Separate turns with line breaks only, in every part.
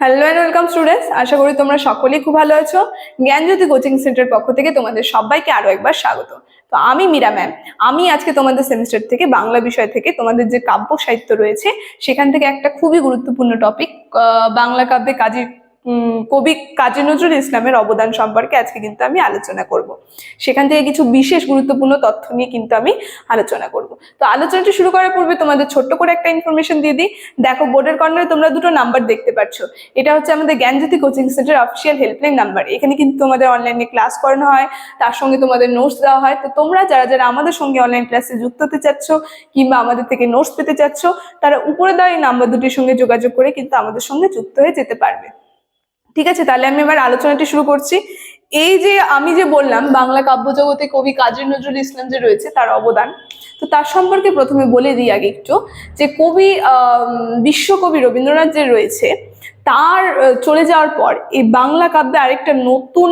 Hello and welcome students আশা করি তোমরা সকলেই খুব ভালো আছো। জ্ঞানজ্যোতি কোচিং সেন্টার পক্ষ থেকে তোমাদের সবাইকে আরও একবার স্বাগত। তো আমি মীরা ম্যাম আমি আজকে তোমাদের সেমিস্টার থেকে বাংলা বিষয় থেকে তোমাদের যে কাব্য সাহিত্য রয়েছে, সেখান থেকে একটা খুবই গুরুত্বপূর্ণ টপিক বাংলা কাব্যে কাজী কবি কাজী নজরুল ইসলামের অবদান সম্পর্কে আজকে কিন্তু আমি আলোচনা করব। সেখান থেকে কিছু বিশেষ গুরুত্বপূর্ণ তথ্য নিয়ে কিন্তু আমি আলোচনা করব। তো আলোচনাটি শুরু করার পূর্বে তোমাদের ছোট্ট করে একটা ইনফরমেশন দিয়ে দিই। দেখো, বোর্ডের কর্নারে তোমরা দুটো নাম্বার দেখতে পাচ্ছ এটা হচ্ছে আমাদের Gyanjyoti coaching centre official helpline number এখানে কিন্তু তোমাদের অনলাইনে ক্লাস করানো হয়, তার সঙ্গে তোমাদের নোটস দেওয়া হয়। তো তোমরা যারা যারা আমাদের সঙ্গে অনলাইন ক্লাসে যুক্ত হতে চাচ্ছ কিংবা আমাদের থেকে নোটস পেতে চাচ্ছ, তারা উপরে দেওয়া এই নাম্বার দুটির সঙ্গে যোগাযোগ করে কিন্তু আমাদের সঙ্গে যুক্ত হয়ে যেতে পারবে। ঠিক আছে? তাহলে আমি এবার আলোচনাটি শুরু করছি। এই যে আমি যে বললাম, বাংলা কাব্য জগতে কবি কাজী নজরুল ইসলাম যে রয়েছে, তার অবদান। তো তার সম্পর্কে প্রথমে বলে দিই আগে একটু যে কবি বিশ্বকবি রবীন্দ্রনাথ যে রয়েছে, তার চলে যাওয়ার পর এই বাংলা কাব্যে আরেকটা নতুন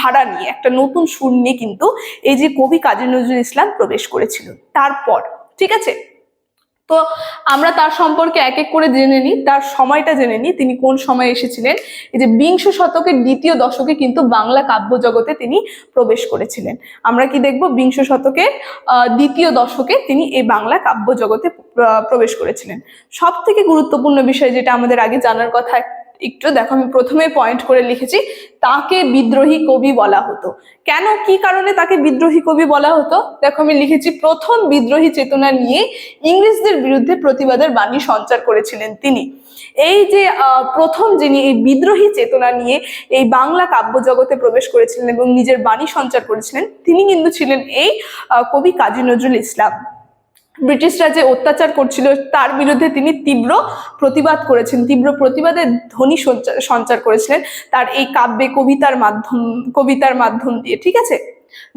ধারা নিয়ে, একটা নতুন সুর নিয়ে কিন্তু এই যে কবি কাজী নজরুল ইসলাম প্রবেশ করেছিল। তারপর, ঠিক আছে? তো আমরা তার সম্পর্কে এক এক করে জেনে নিই, তার সময়টা জেনে নিই, তিনি কোন সময়ে এসেছিলেন। এই যে বিংশ শতকের দ্বিতীয় দশকে কিন্তু বাংলা কাব্য জগতে তিনি প্রবেশ করেছিলেন। আমরা কি দেখব? বিংশ শতকের দ্বিতীয় দশকে তিনি এই বাংলা কাব্য জগতে প্রবেশ করেছিলেন। সব থেকে গুরুত্বপূর্ণ বিষয় যেটা আমাদের আগে জানার কথা একটু দেখো, আমি প্রথমে পয়েন্ট করে লিখেছি, তাকে বিদ্রোহী কবি বলা হতো। কেন, কি কারণে তাকে বিদ্রোহী কবি বলা হতো? দেখো, আমি লিখেছি, প্রথম বিদ্রোহী চেতনা নিয়ে ইংরেজদের বিরুদ্ধে প্রতিবাদের বাণী সঞ্চার করেছিলেন তিনি। এই যে প্রথম যিনি এই বিদ্রোহী চেতনা নিয়ে এই বাংলা কাব্য জগতে প্রবেশ করেছিলেন এবং নিজের বাণী সঞ্চার করেছিলেন, তিনি কিন্তু ছিলেন এই কবি কাজী নজরুল ইসলাম। ব্রিটিশরা যে অত্যাচার করছিল, তার বিরুদ্ধে তিনি তীব্র প্রতিবাদ করেছেন। তীব্র প্রতিবাদের ধ্বনি সঞ্চার করেছিলেন তার এই কাব্যে কবিতার মাধ্যম কবিতার মাধ্যম দিয়ে, ঠিক আছে?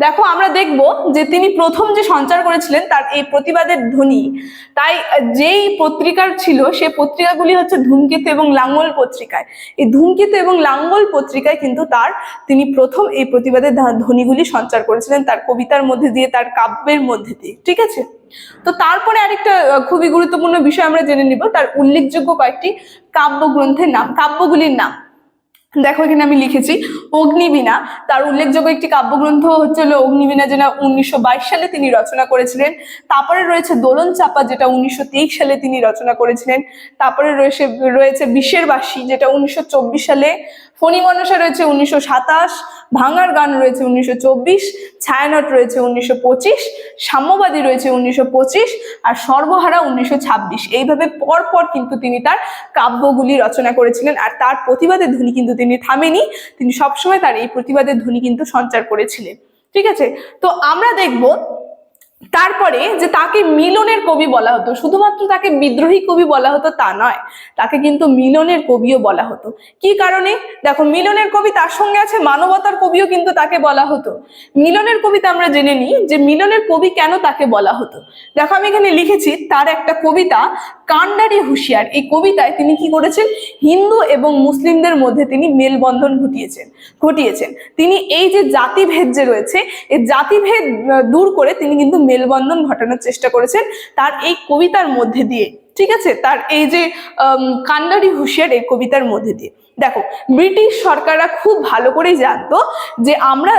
দেখো, আমরা দেখব যে তিনি প্রথম যে সঞ্চার করেছিলেন, তার এই প্রতিবাদের ধ্বনি তাই যেই পত্রিকার ছিল, সে পত্রিকাগুলি হচ্ছে ধূমকেতু এবং লাঙ্গল পত্রিকায়। এই ধূমকেতু এবং লাঙ্গল পত্রিকায় কিন্তু তার তিনি প্রথম এই প্রতিবাদের ধ্বনিগুলি সঞ্চার করেছিলেন তার কবিতার মধ্যে দিয়ে, তার কাব্যের মধ্যে দিয়ে, ঠিক আছে? তো তারপরে আরেকটা খুবই গুরুত্বপূর্ণ বিষয় আমরা জেনে নিব, তার উল্লেখযোগ্য কয়েকটি কাব্যগ্রন্থের নাম, কাব্যগুলির নাম। দেখো, এখানে আমি লিখেছি, অগ্নিবীণা। তার উল্লেখযোগ্য একটি কাব্যগ্রন্থ হচ্ছে হলো অগ্নিবীণা, যেটা উনিশশো বাইশ সালে তিনি রচনা করেছিলেন। তারপরে রয়েছে দোলন চাপা, যেটা উনিশশো তেইশ সালে তিনি রচনা করেছিলেন। তারপরে রয়েছে রয়েছে বিশ্বের বাসী যেটা উনিশশো চব্বিশ সালে ফণি মনসা রয়েছে উনিশশো সাতাশ, ভাঙার গান রয়েছে উনিশশো চব্বিশ, ছায়ানট রয়েছে উনিশশো পঁচিশ, সাম্যবাদী রয়েছে উনিশশো পঁচিশ আর সর্বহারা উনিশশো ছাব্বিশ। এইভাবে পর পর কিন্তু তিনি তার কাব্যগুলি রচনা করেছিলেন আর তার প্রতিবাদের ধ্বনি কিন্তু তিনি থামেনি। তিনি সবসময় তার এই প্রতিবাদের ধ্বনি কিন্তু সঞ্চার করেছিলেন। ঠিক আছে? তো আমরা দেখব তারপরে যে তাকে মিলনের কবি বলা হতো, শুধুমাত্র তাকে বিদ্রোহী কবি বলা হতো তা নয়, তাকে কিন্তু মিলনের কবিও বলা হতো। কি কারণে? দেখো, মিলনের কবি তার সঙ্গে আছে, মানবতার কবিও কিন্তু তাকে বলা হতো। মিলনের কবিতা আমরা জেনে নিই যে মিলনের কবি কেন তাকে বলা হতো। দেখো, আমি এখানে লিখেছি, তার একটা কবিতা কান্ডারি হুঁশিয়ার। এই কবিতায় তিনি কি করেছেন? হিন্দু এবং মুসলিমদের মধ্যে তিনি মেলবন্ধন ঘটিয়েছেন ঘটিয়েছেন। তিনি এই যে জাতিভেদ যে রয়েছে, এই জাতিভেদ দূর করে তিনি কিন্তু মেলবন্ধন ঘটানোর চেষ্টা করেছেন। তার এই কবিতার মধ্যে দিয়ে ঠিক আছে? তার এই যে কান্ডারি হুঁশিয়ার এই কবিতার মধ্যে দিয়ে। দেখো, ব্রিটিশ সরকাররা খুব ভালো করেই জানতো যে আমরা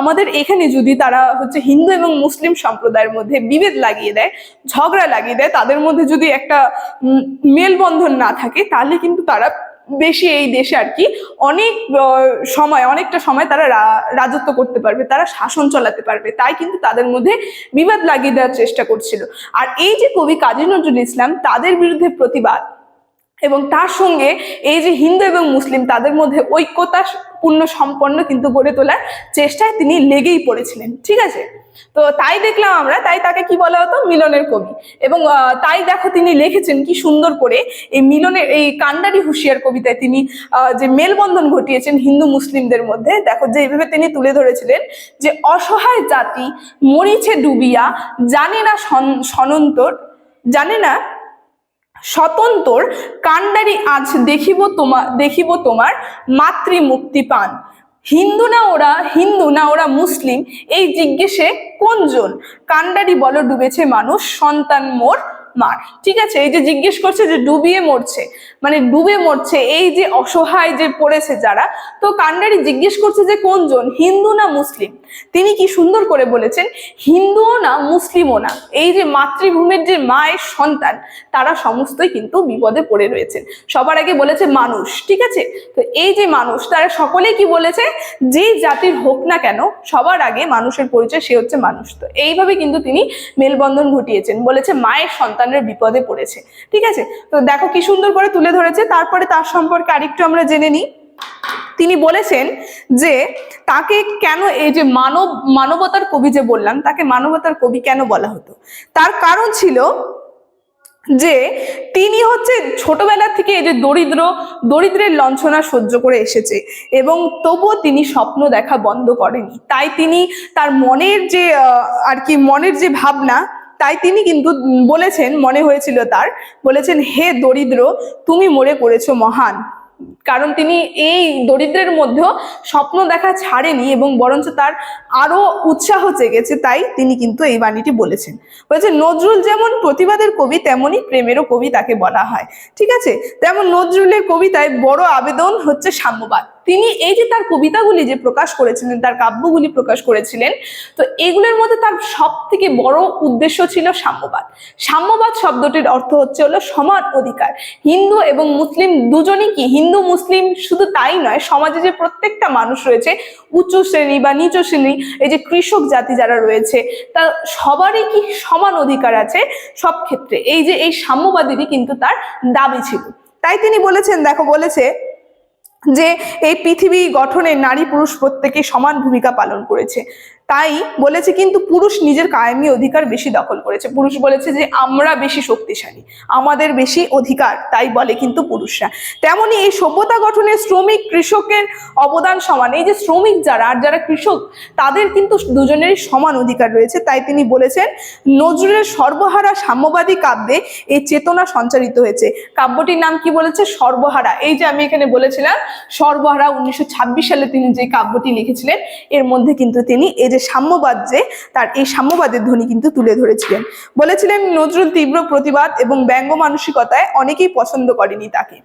আমাদের এখানে যদি তারা হচ্ছে হিন্দু এবং মুসলিম সম্প্রদায়ের মধ্যে বিভেদ লাগিয়ে দেয়, ঝগড়া লাগিয়ে দেয়, তাদের মধ্যে যদি একটা মেলবন্ধন না থাকে, তাহলে কিন্তু তারা বেশি এই দেশে আর কি, অনেক সময়, অনেকটা সময় তারা রাজত্ব করতে পারবে, তারা শাসন চালাতে পারবে, তাই কিন্তু তাদের মধ্যে বিবাদ লাগিয়ে দেওয়ার চেষ্টা করছিল। আর এই যে কবি কাজী নজরুল ইসলাম, তাদের বিরুদ্ধে প্রতিবাদ এবং তার সঙ্গে এই যে হিন্দু এবং মুসলিম, তাদের মধ্যে ঐক্যতা পূর্ণ সম্পন্ন কিন্তু গড়ে তোলার চেষ্টায় তিনি লেগেই পড়েছিলেন, ঠিক আছে? তো তাই দেখলাম আমরা, তাই তাকে কি বলা হতো? মিলনের কবি। এবং তাই দেখো তিনি লিখেছেন কি সুন্দর করে এই মিলনের, এই কান্ডারি হুঁশিয়ার কবিতায় তিনি যে মেলবন্ধন ঘটিয়েছেন হিন্দু মুসলিমদের মধ্যে, দেখো যে এইভাবে তিনি তুলে ধরেছিলেন যে অসহায় জাতি মরিছে ডুবিয়া, জানে না সনন্তর, জানে না স্বতন্ত্র কাণ্ডারি আজ দেখিব তোমা, দেখিব তোমার মাতৃ মুক্তি পান। হিন্দু না ওরা, হিন্দু না ওরা মুসলিম, এই জিজ্ঞেসে কোনজন? কাণ্ডারি বল ডুবেছে মানুষ, সন্তান মোর মার। ঠিক আছে? এই যে জিজ্ঞেস করছে যে ডুবিয়ে মরছে। মানে ডুবে মরছে, এই যে অসহায় যে পড়েছে যারা, তো কান্ডারি জিজ্ঞেস করছে যে কোনজন? হিন্দু না মুসলিম? তিনি কি সুন্দর করে বলেছেন, হিন্দুও না, মুসলিমও না। এই যে মাতৃভূমির যে মায়ের সন্তান, তারা সমস্তই কিন্তু বিপদে পড়ে রয়েছেন। সবার আগে বলেছে মানুষ, ঠিক আছে? তো এই যে মানুষ, তারা সকলে কি বলেছে? যে জাতির হোক না কেন, সবার আগে মানুষের পরিচয় সে হচ্ছে মানুষ। তো এইভাবে কিন্তু তিনি মেলবন্ধন ঘটিয়েছেন। বলেছে মায়ের সন্তানের বিপদে পড়েছে। ঠিক আছে? তো দেখো কি সুন্দর করে তুলে ধরেছে। তারপরে তার সম্পর্কে আরেকটু আমরা জেনে নিই। তিনি বলেছেন যে, তাকে কেন এই যে মানব, মানবতার কবি যে বললাম, তাকে মানবতার কবি কেন বলা হতো? তার কারণ ছিল যে, তিনি হচ্ছে ছোটবেলা থেকে এই যে দরিদ্র, দরিদ্রের লঞ্ছনা সহ্য করে এসেছে এবং তবুও তিনি স্বপ্ন দেখা বন্ধ করেনি। তাই তিনি তার মনের যে আর কি মনের যে ভাবনা তাই তিনি কিন্তু বলেছেন, মনে হয়েছিল তার, বলেছেন, হে দরিদ্র, তুমি মরে পড়েছো মহান। কারণ তিনি এই দরিদ্রের মধ্যেও স্বপ্ন দেখা ছাড়েনি এবং বরঞ্চ তার আরও উৎসাহ জেগেছে, তাই তিনি কিন্তু এই বাণীটি বলেছেন। বলেছে, নজরুল যেমন প্রতিবাদের কবি, তেমনই প্রেমেরও কবি তাকে বলা হয়। ঠিক আছে? তেমন নজরুলের কবিতায় বড় আবেদন হচ্ছে সাম্যবাদ। তিনি এই যে তার কবিতাগুলি যে প্রকাশ করেছিলেন, তার কাব্যগুলি প্রকাশ করেছিলেন, তো এগুলোর মধ্যে তার সব থেকে বড় উদ্দেশ্য ছিল সাম্যবাদ। সাম্যবাদ শব্দটির অর্থ হচ্ছে হলো সমান অধিকার। হিন্দু এবং মুসলিম দুজনই কি? হিন্দু, মুসলিম শুধু তাই নয়, সমাজে যে প্রত্যেকটা মানুষ রয়েছে, উচ্চ শ্রেণি বা নিচু শ্রেণি, এই যে কৃষক জাতি যারা রয়েছে, তা সবারই কি সমান অধিকার আছে? সব ক্ষেত্রে। এই যে এই সাম্যবাদীরই কিন্তু তার দাবি ছিল। তাই তিনি বলেছেন, দেখো বলেছে যে এই পৃথিবী গঠনে নারী পুরুষ প্রত্যেকে সমান ভূমিকা পালন করেছে। তাই বলেছে কিন্তু পুরুষ নিজের কায়েমি অধিকার বেশি দখল করেছে। পুরুষ বলেছে যে, আমরা বেশি শক্তিশালী, আমাদের বেশি অধিকার তাই বলে কিন্তু পুরুষরা। তেমনি এই সভ্যতা গঠনে শ্রমিক, কৃষকের অবদান সমান। এই যে শ্রমিক যারা, আর যারা কৃষক, তাদের কিন্তু দুজনেরই সমান অধিকার রয়েছে। তাই তিনি বলেছেন, নজরুলের সর্বহারা সাম্যবাদী কাব্যে এই চেতনা সঞ্চারিত হয়েছে। কাব্যটির নাম কি বলেছে? সর্বহারা। এই যে আমি এখানে বলেছিলাম, সর্বহারা উনিশশো ছাব্বিশ সালে তিনি যে কাব্যটি লিখেছিলেন, এর মধ্যে কিন্তু তিনি এই যে সাম্যবাদ যে, তার এই সাম্যবাদের ধ্বনি কিন্তু তুলে ধরেছিলেন। বলেছিলেন, নজরুল তীব্র প্রতিবাদ এবং ব্যঙ্গ মানসিকতায় অনেকেই পছন্দ করেনি তাকে।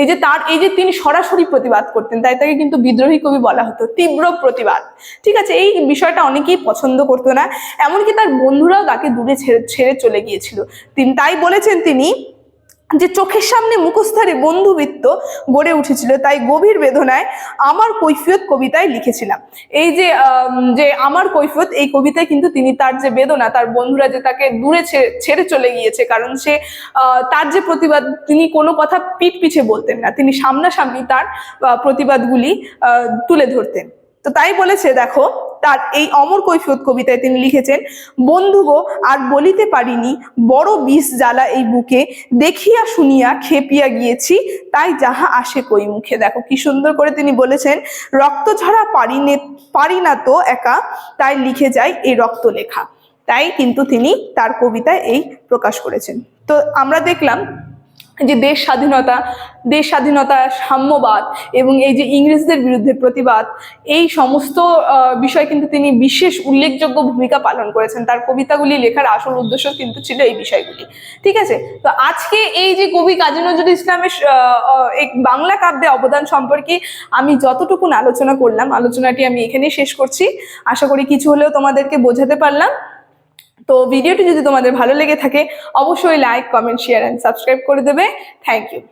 এই যে তার, এই যে তিনি সরাসরি প্রতিবাদ করতেন, তাই তাকে কিন্তু বিদ্রোহী কবি বলা হতো, তীব্র প্রতিবাদ। ঠিক আছে, এই বিষয়টা অনেকেই পছন্দ করতো না, এমনকি তার বন্ধুরাও তাকে দূরে ছেড়ে ছেড়ে চলে গিয়েছিল। তিনি, তাই বলেছেন তিনি যে চোখের সামনে মুখস্থরে বন্ধুবৃত্ত গড়ে উঠেছিল, তাই গভীর বেদনায় আমার কৈফিয়ত কবিতায় লিখেছিলাম। এই যে যে আমার কৈফিয়ত, এই কবিতায় কিন্তু তিনি তার যে বেদনা, তার বন্ধুরা যে তাকে দূরে ছেড়ে চলে গিয়েছে, কারণ সে তার যে প্রতিবাদ, তিনি কোনো কথা পিঠ পিছে বলতেন না, তিনি সামনাসামনি তার প্রতিবাদগুলি তুলে ধরতেন। তো তাই বলেছে, দেখো, তার এই অমর কৈফিয়ত কবিতায় তিনি লিখেছেন, বন্ধু গো, আর বলিতে পারিনি, বড় বিষ জ্বালা এই বুকে, দেখিয়া শুনিয়া খেপিয়া গিয়েছি, তাই যাহা আসে কই মুখে। দেখো, কি সুন্দর করে তিনি বলেছেন, রক্ত ঝরা পারি নে পারি না তো একা, তাই লিখে যাই এই রক্ত লেখা। তাই কিন্তু তিনি তার কবিতায় এই প্রকাশ করেছেন। তো আমরা দেখলাম যে দেশ স্বাধীনতা দেশ স্বাধীনতা সাম্যবাদ এবং এই যে ইংরেজদের বিরুদ্ধে প্রতিবাদ, এই সমস্ত বিষয় কিন্তু তিনি বিশেষ উল্লেখযোগ্য ভূমিকা পালন করেছেন। তার কবিতাগুলি লেখার আসল উদ্দেশ্য কিন্তু ছিল এই বিষয়গুলি। ঠিক আছে? তো আজকে এই যে কবি কাজী নজরুল ইসলামের বাংলা কাব্যে অবদান সম্পর্কে আমি যতটুকুন আলোচনা করলাম, আলোচনাটি আমি এখানেই শেষ করছি। আশা করি কিছু হলেও তোমাদেরকে বোঝাতে পারলাম। তো ভিডিওটি যদি তোমাদের ভালো লেগে থাকে, অবশ্যই like comment share and subscribe করে দেবে। Thank you